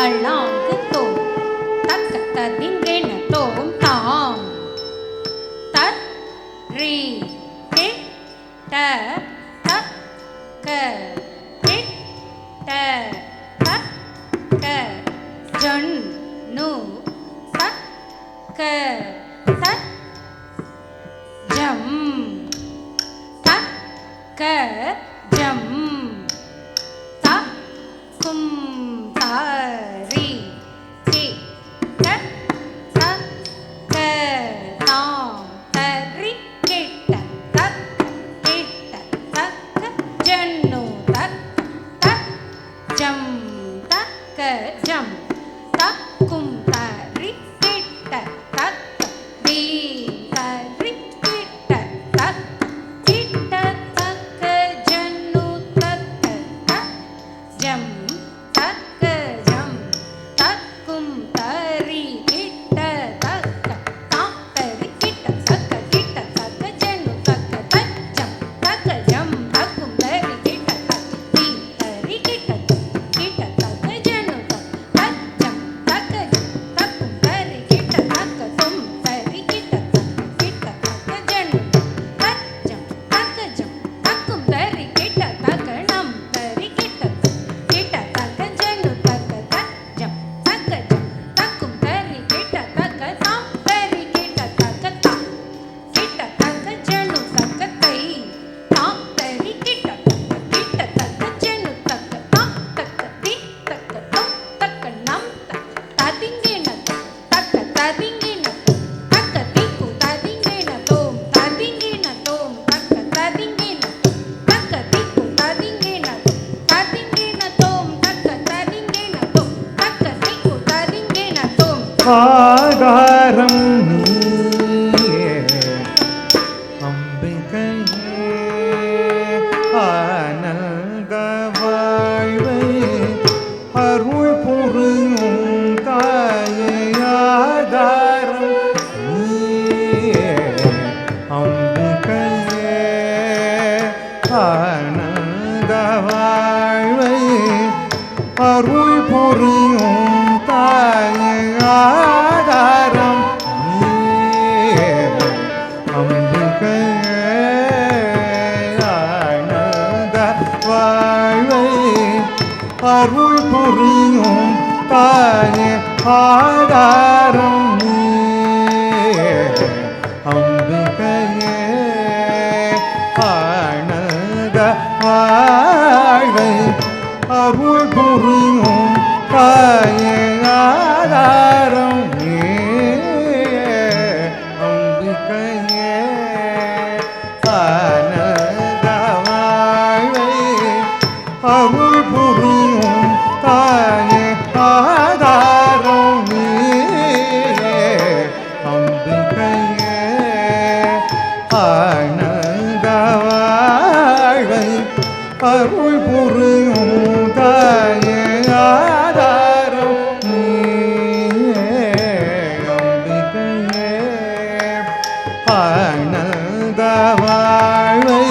கல்லாங்கு தோம் தத் ததிங்கென தோம். தாம் தத் ரீ டி ட தத் க டி ட தத் க ஜன் நு தத் க জন্য है ஆதாரம் அம்பிகையே ஆனந்த ஆழ்வை அருள் ஆனந்த வாழ்வை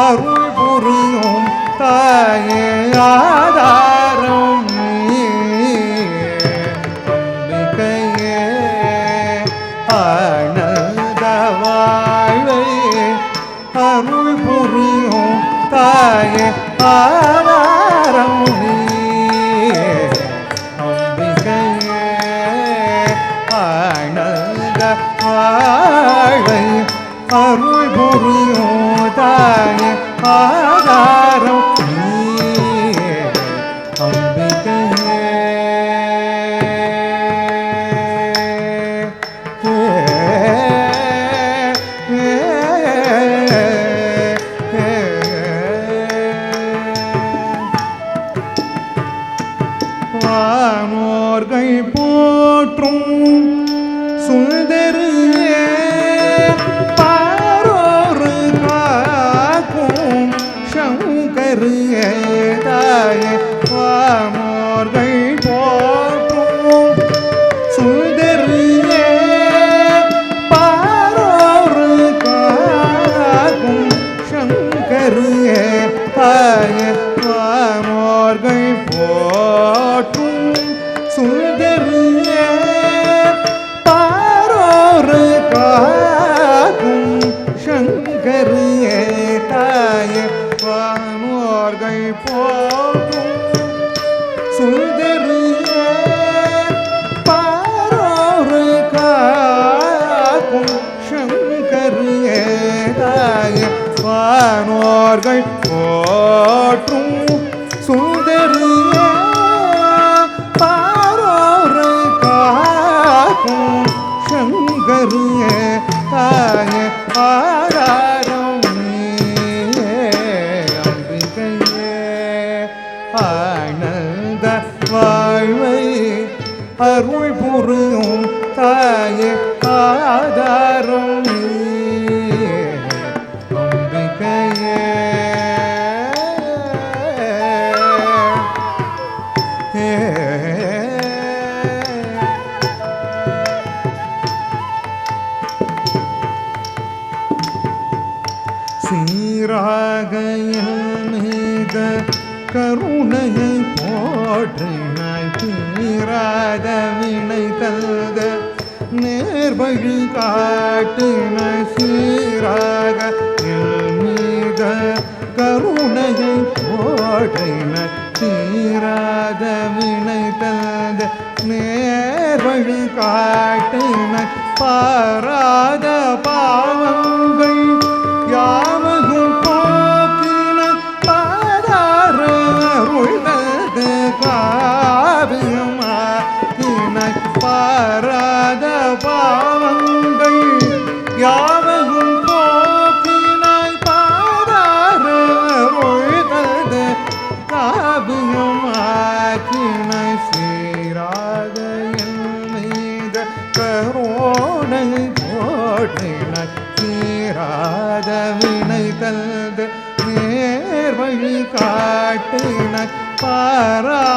அருள் புரியும் தாயாதா Героя தாயே ஆதாரும் நீயே கருணையை போற்றினாய் தீராத வினை நேர்வழி காட்டினாய் சீராக மீத கருணையை போற்றினாய் தீராத வினை தந்த நேர்வழி காட்டினாய் பாராத பாவங்கள் பாராத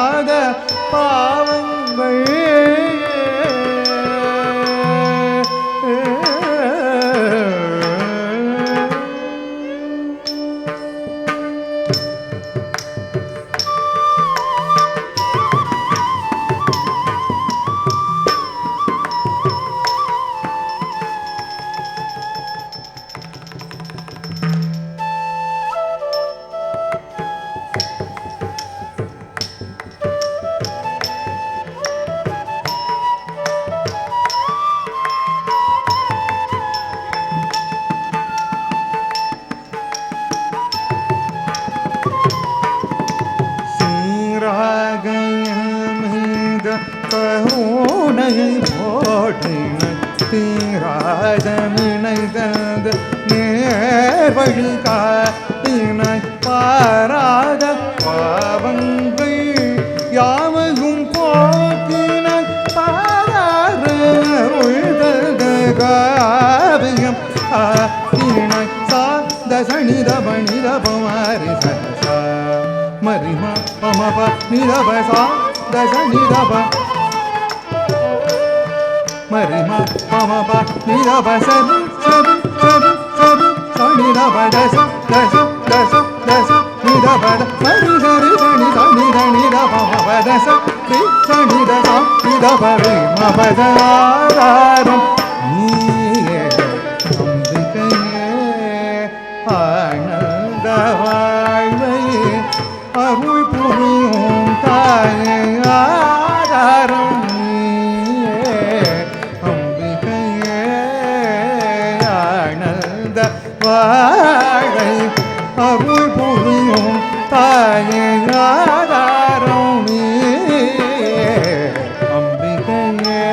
கருணையை போற்றின தீராத நினைதந்த நேர்வழி காட்டினாய் பாராத பாவங்கள் யாவையும் போக்கினாய் பாராத உழுதத காவியம். ஆக்கினாய் சா தசனித பணித பமாரி சரசா மரிம பமப நிதப சா தச நிதப மரிம பமப நிதப சரி சரி சரி சரி தச தச தச தச நிதப மரி சனி சனி சனி பமப சனி தச நிதப மபதாரம் வாழை அருள் புரியும் தாயே அம்பிகையே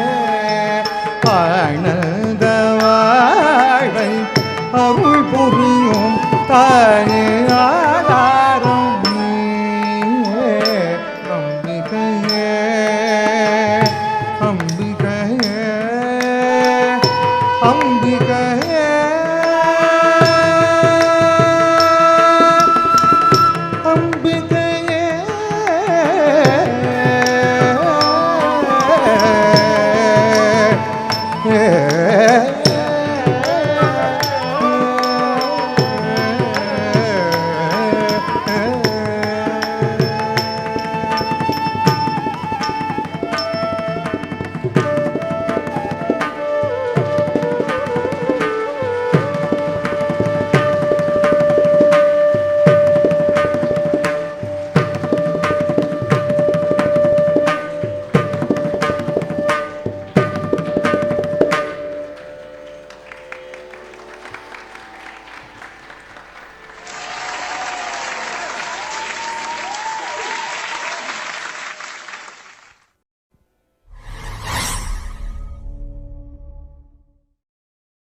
ஆனந்த வாழ்வை அருள் புரியும் தாய